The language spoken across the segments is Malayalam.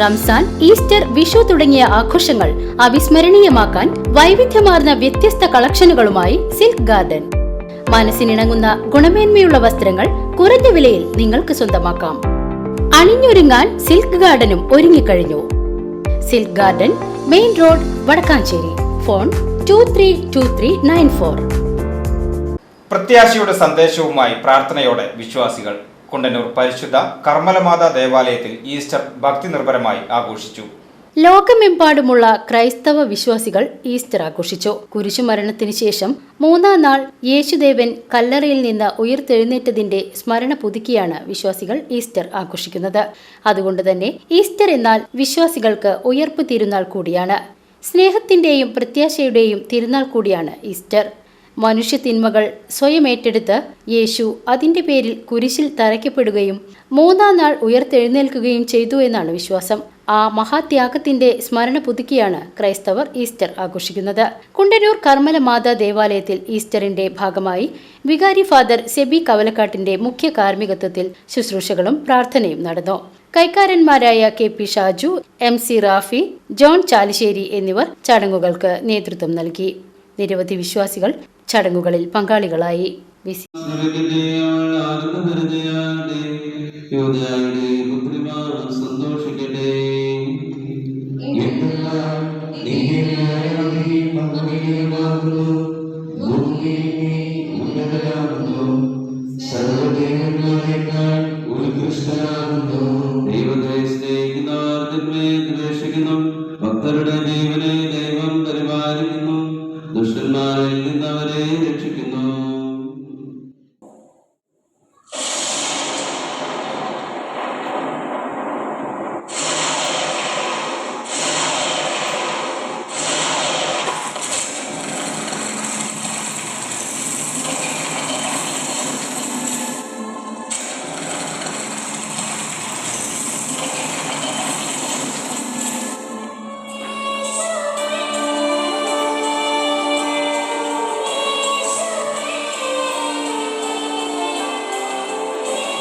റംസാൻ ഈസ്റ്റർ വിഷു തുടങ്ങിയ ആഘോഷങ്ങൾ അവിസ്മരണീയമാക്കാൻ വൈവിധ്യമാർന്ന വ്യത്യസ്ത കളക്ഷനുകളുമായി സിൽക്ക് ഗാർഡൻ. മനസ്സിനിണങ്ങുന്ന ഗുണമേന്മയുള്ള വസ്ത്രങ്ങൾ കുറഞ്ഞ വിലയിൽ നിങ്ങൾക്ക് സ്വന്തമാക്കാം. അണിഞ്ഞൊരുങ്ങാൻ സിൽക്ക് ഗാർഡനും ഒരുങ്ങിക്കഴിഞ്ഞു. Silk garden main road Vadakkanchery. Phone two three two three nine four പ്രത്യാശയുടെ സന്ദേശവുമായി പ്രാർത്ഥനയോടെ വിശ്വാസികൾ കുണ്ടന്നൂർ പരിശുദ്ധ കർമ്മലമാത ദേവാലയത്തിൽ ഈസ്റ്റർ ഭക്തി നിർഭരമായി ആഘോഷിച്ചു. ലോകമെമ്പാടുമുള്ള ക്രൈസ്തവ വിശ്വാസികൾ ഈസ്റ്റർ ആഘോഷിച്ചു. കുരിശുമരണത്തിന് ശേഷം മൂന്നാം നാൾ യേശുദേവൻ കല്ലറയിൽ നിന്ന് ഉയർത്തെഴുന്നേറ്റതിന്റെ സ്മരണ പുതുക്കിയാണ് വിശ്വാസികൾ ഈസ്റ്റർ ആഘോഷിക്കുന്നത്. അതുകൊണ്ട് തന്നെ ഈസ്റ്റർ എന്നാൽ വിശ്വാസികൾക്ക് ഉയർപ്പ് തിരുനാൾ കൂടിയാണ്. സ്നേഹത്തിന്റെയും പ്രത്യാശയുടെയും തിരുനാൾ കൂടിയാണ് ഈസ്റ്റർ. മനുഷ്യ തിന്മകൾ സ്വയം ഏറ്റെടുത്ത് യേശു അതിന്റെ പേരിൽ കുരിശിൽ തറയ്ക്കപ്പെടുകയും മൂന്നാം നാൾ ഉയർത്തെഴുന്നേൽക്കുകയും ചെയ്തു എന്നാണ് വിശ്വാസം. ആ മഹാത്യാഗത്തിന്റെ സ്മരണ പുതുക്കിയാണ് ക്രൈസ്തവർ ഈസ്റ്റർ ആഘോഷിക്കുന്നത്. കുണ്ടന്നൂർ കർമ്മല മാതാ ദേവാലയത്തിൽ ഈസ്റ്ററിന്റെ ഭാഗമായി വികാരി ഫാദർ സെബി കവലക്കാട്ടിന്റെ മുഖ്യ കാർമ്മികത്വത്തിൽ ശുശ്രൂഷകളും പ്രാർത്ഥനയും നടന്നു. കൈക്കാരന്മാരായ K P Shaju M C Rafi John Chalissery എന്നിവർ ചടങ്ങുകൾക്ക് നേതൃത്വം നൽകി. നിരവധി വിശ്വാസികൾ ചടങ്ങുകളിൽ പങ്കാളികളായി. ദൈവത്തെ സ്നേഹിക്കുന്നവർക്കുമേ ദ്വേഷിക്കുന്നു ഭക്തരുടെ ജീവനെ ദുഷ്ടന്മാരിൽ നിന്നവരെ രക്ഷിക്കുന്നു.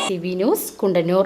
T V news Kundannoor